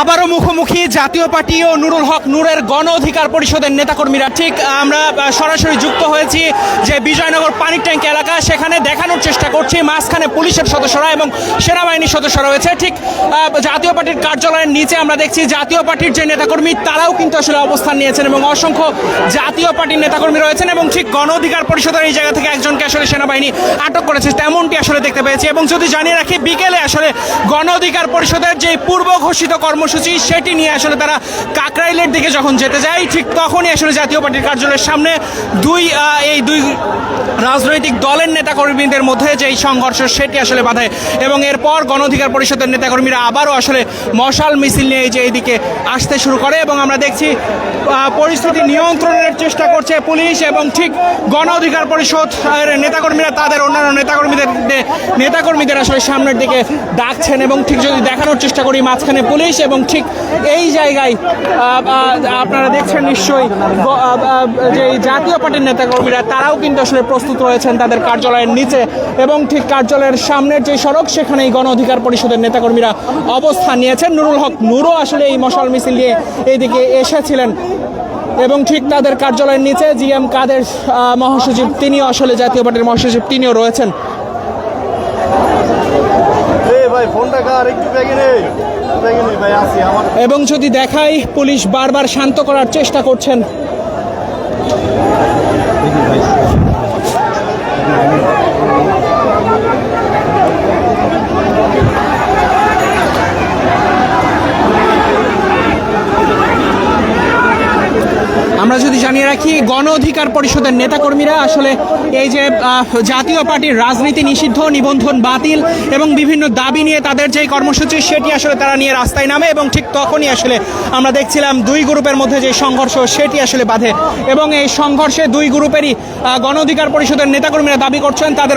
আবারও মুখোমুখি জাতীয় পার্টি ও নুরুল হক নূরের গণ অধিকার পরিষদের নেতাকর্মীরা। ঠিক, আমরা সরাসরি যুক্ত হয়েছি যে বিজয়নগর পানির ট্যাঙ্ক এলাকা, সেখানে দেখানোর চেষ্টা করছি, মাঝখানে পুলিশের সদস্যরা এবং সেনাবাহিনীর সদস্যরা রয়েছে। ঠিক জাতীয় পার্টির কার্যালয়ের নিচে আমরা দেখছি জাতীয় পার্টির যে নেতাকর্মী, তারাও কিন্তু আসলে অবস্থান নিয়েছেন এবং অসংখ্য জাতীয় পার্টির নেতাকর্মী রয়েছেন এবং ঠিক গণ অধিকার পরিষদের এই জায়গা থেকে একজনকে আসলে সেনাবাহিনী আটক করেছে, তেমনটি আসলে দেখতে পেয়েছি। এবং যদি জানিয়ে রাখি, বিকেলে আসলে গণ অধিকার পরিষদের যে পূর্ব ঘোষিত কর্মসূচি সেটি নিয়ে আসলে তারা কাকরাইলের দিকে যখন যেতে যায়, ঠিক তখনই আসলে জাতীয় পার্টির কার্যালয়ের সামনে দুই এই দুই রাজনৈতিক দলের নেতাকর্মীদের মধ্যে যে এই সংঘর্ষ সেটি আসলে বাধে এবং এরপর গণ অধিকার পরিষদের নেতাকর্মীরা আবারও আসলে মশাল মিছিল নিয়ে যে এইদিকে আসতে শুরু করে এবং আমরা দেখছি পরিস্থিতি নিয়ন্ত্রণের চেষ্টা করছে পুলিশ এবং ঠিক গণ অধিকার পরিষদ নেতাকর্মীরা তাদের অন্যান্য নেতাকর্মীদের নেতাকর্মীদের আসলে সামনের দিকে ডাকছেন এবং ঠিক যদি দেখানোর চেষ্টা করি, মাঝখানে পুলিশ এবং ঠিক এই জায়গায় আপনারা দেখছেন নিশ্চয়ই যে জাতীয় পার্টির নেতাকর্মীরা, তারাও কিন্তু আসলে প্রস্তুত রয়েছেন তাদের কার্যালয়ের নিচে এবং ঠিক কার্যালয়ের সামনের যে সড়ক সেখানে এই গণ অধিকার পরিষদের নেতাকর্মীরা অবস্থান নিয়েছেন। নুরুল হক নুরও আসলে এই মশাল মিছিল নিয়ে এইদিকে এসেছিলেন এবং ঠিক তাদের কার্যালয়ের নিচে জি এম কাদের মহাসচিব, তিনিও আসলে জাতীয় পার্টির মহাসচিব, তিনিও রয়েছেন। ভাই, ফোনটা কার? একটু ব্যাগে নেই এবং যদি দেখাই পুলিশ বারবার শান্ত করার চেষ্টা করছেন। আমরা যদি জানিয়ে রাখি, গণ অধিকার পরিষদের নেতাকর্মীরা আসলে এই যে জাতীয় পার্টির রাজনীতি নিষিদ্ধ, নিবন্ধন বাতিল এবং বিভিন্ন দাবি নিয়ে তাদের যে কর্মসূচি, সেটি আসলে তারা নিয়ে রাস্তায় নামে এবং ঠিক তখনই আসলে আমরা দেখছিলাম দুই গ্রুপের মধ্যে যে সংঘর্ষ, সেটি আসলে বাধে এবং এই সংঘর্ষে দুই গ্রুপেরই গণ অধিকার পরিষদের নেতাকর্মীরা দাবি করছেন, তাদের